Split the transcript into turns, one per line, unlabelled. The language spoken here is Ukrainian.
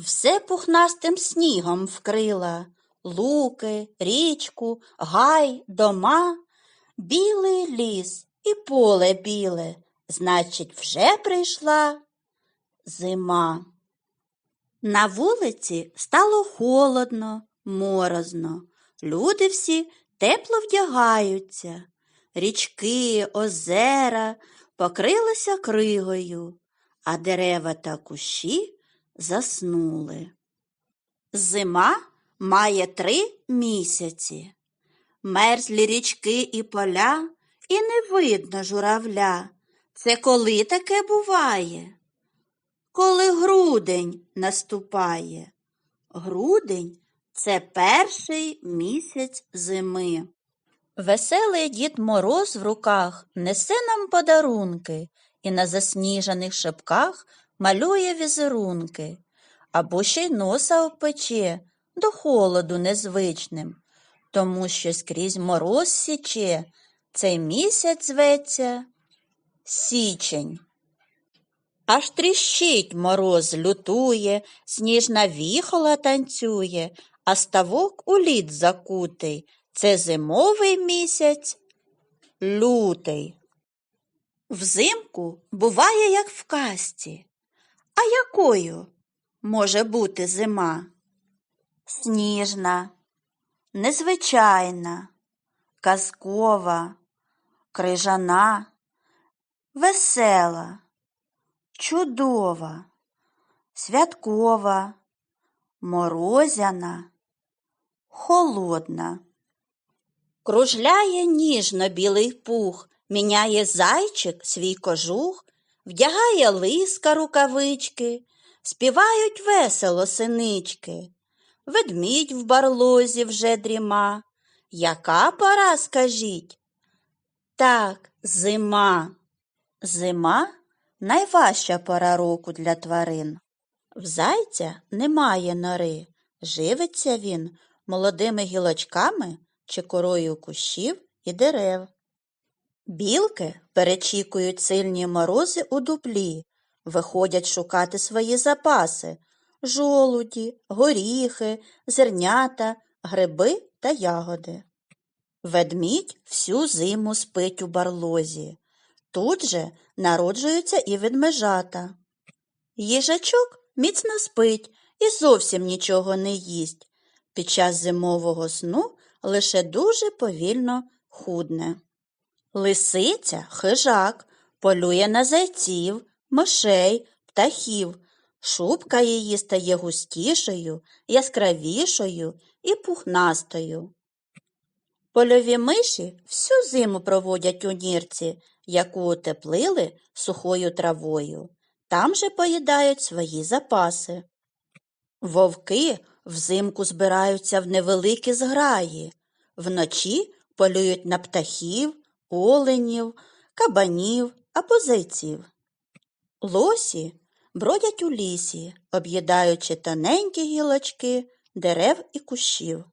Все пухнастим снігом вкрила луки, річку, гай, дома, білий ліс і поле біле, значить, вже прийшла зима. На вулиці стало холодно, морозно. Люди всі тепло вдягаються. Річки, озера покрилися кригою, а дерева та кущі заснули. Зима має три місяці. Мерзлі річки і поля, і не видно журавля. Це коли таке буває? Коли грудень наступає. Грудень це перший місяць зими. Веселий дід Мороз в руках несе нам подарунки і на засніжених шипках малює візерунки, або ще й носа обпече до холоду незвичним, тому що скрізь мороз січе, цей місяць зветься січень. Аж тріщить мороз лютує, сніжна віхола танцює, а ставок у лід закутий. Це зимовий місяць лютий. Взимку буває, як в казці. А якою може бути зима? Сніжна, незвичайна, казкова, крижана, весела, чудова, святкова, морозяна, холодна. Кружляє ніжно білий пух, міняє зайчик свій кожух, вдягає лиска рукавички, співають весело синички. Ведмідь в барлозі вже дріма. Яка пора, скажіть? Так, зима. Зима найважча пора року для тварин. В зайця немає нори, живиться він молодими гілочками чи корою кущів і дерев. Білки перечікують сильні морози у дуплі, виходять шукати свої запаси жолуді, горіхи, зернята, гриби та ягоди. Ведмідь всю зиму спить у барлозі. Тут же народжуються і ведмежата. Їжачок міцно спить і зовсім нічого не їсть. Під час зимового сну лише дуже повільно худне. Лисиця хижак, полює на зайців, мишей, птахів. Шубка її стає густішою, яскравішою і пухнастою. Польові миші всю зиму проводять у нірці, яку утеплили сухою травою. Там же поїдають свої запаси. Вовки взимку збираються в невеликі зграї, вночі полюють на птахів, оленів, кабанів або зайців. Лосі бродять у лісі, об'їдаючи тоненькі гілочки дерев і кущів.